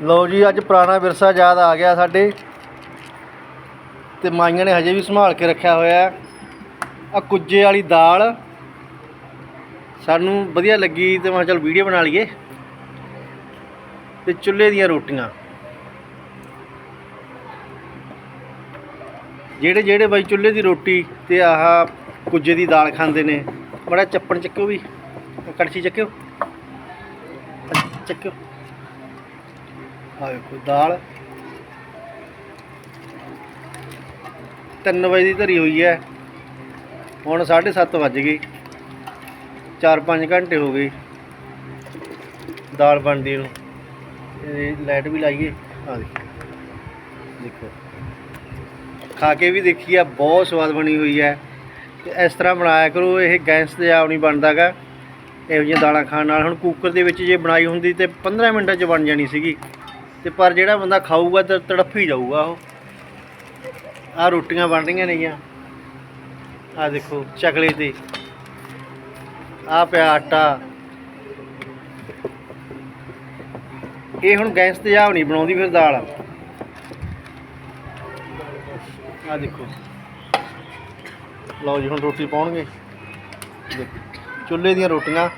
ਲਓ ਜੀ, ਅੱਜ ਪੁਰਾਣਾ ਵਿਰਸਾ ਯਾਦ ਆ ਗਿਆ ਸਾਡੇ। ਤੇ ਮਾਈਆਂ ਨੇ ਹਜੇ ਵੀ ਸੰਭਾਲ ਕੇ ਰੱਖਿਆ ਹੋਇਆ ਆ ਕੁੱਜੇ ਵਾਲੀ ਦਾਲ। ਸਾਨੂੰ ਵਧੀਆ ਲੱਗੀ ਤੇ ਮੈਂ ਕਿਹਾ ਚੱਲ ਵੀਡੀਓ ਬਣਾ ਲਈਏ। ਤੇ ਚੁੱਲ੍ਹੇ ਦੀਆਂ ਰੋਟੀਆਂ। ਜਿਹੜੇ ਜਿਹੜੇ ਬਾਈ ਚੁੱਲ੍ਹੇ ਦੀ ਰੋਟੀ ਤੇ ਆਹ ਕੁੱਜੇ ਦੀ ਦਾਲ ਖਾਂਦੇ ਨੇ, ਬੜਾ ਚੱਪਣ ਚੱਕਿਓ ਵੀ। ਕੜਛੀ ਚੱਕਿਓ। ਚੱਕਿਓ। ਆ ਵੇਖੋ ਦਾਲ। 3 ਵਜੇ ਦੀ ਧਰੀ ਹੋਈ ਹੈ। ਹੁਣ 7:30 ਵੱਜ ਗਏ 4-5 ਘੰਟੇ ਹੋ ਗਏ। ਦਾਲ ਬਣਦੀ ਨੂੰ। ਇਹ ਲਾਈਟ ਵੀ ਲਾਈਏ। ਆ ਦੇਖੋ। ਖਾ ਕੇ ਵੀ ਦੇਖੀ ਆ, ਬਹੁਤ ਸਵਾਦ ਬਣੀ ਹੋਈ ਹੈ। ਇਸ ਤਰ੍ਹਾਂ ਬਣਾਇਆ ਕਰੋ, ਇਹ ਗੈਸ ਤੇ ਆਪ ਨਹੀਂ ਬਣਦਾਗਾ ਇਹੋ ਜਿਹੀਆਂ ਦਾਲਾਂ ਖਾਣ ਨਾਲ ਹੁਣ ਕੁੱਕਰ ਦੇ ਵਿੱਚ ਜੇ ਬਣਾਈ ਹੁੰਦੀ ਤੇ 15 ਮਿੰਟਾਂ 'ਚ ਬਣ ਜਾਣੀ ਸੀਗੀ। ਤੇ ਪਰ ਜਿਹੜਾ ਬੰਦਾ ਖਾਊਗਾ ਤਾਂ ਤੜਫ ਹੀ ਜਾਊਗਾ ਉਹ। ਆ ਰੋਟੀਆਂ ਬਣ ਰਹੀਆਂ ਨੇਗੀਆਂ ਆ ਦੇਖੋ, ਚਕਲੇ ਤੇ ਆ ਪਿਆ ਆਟਾ। ਇਹ ਹੁਣ ਗੈਸ ਤੇ ਆਪ ਨਹੀਂ ਬਣਾਉਂਦੀ ਫਿਰ ਦਾਲ। ਆ ਦੇਖੋ। ਲਓ ਜੀ, ਹੁਣ ਰੋਟੀ ਪਾਉਣਗੇ। ਚੁੱਲ੍ਹੇ ਦੀਆਂ ਰੋਟੀਆਂ।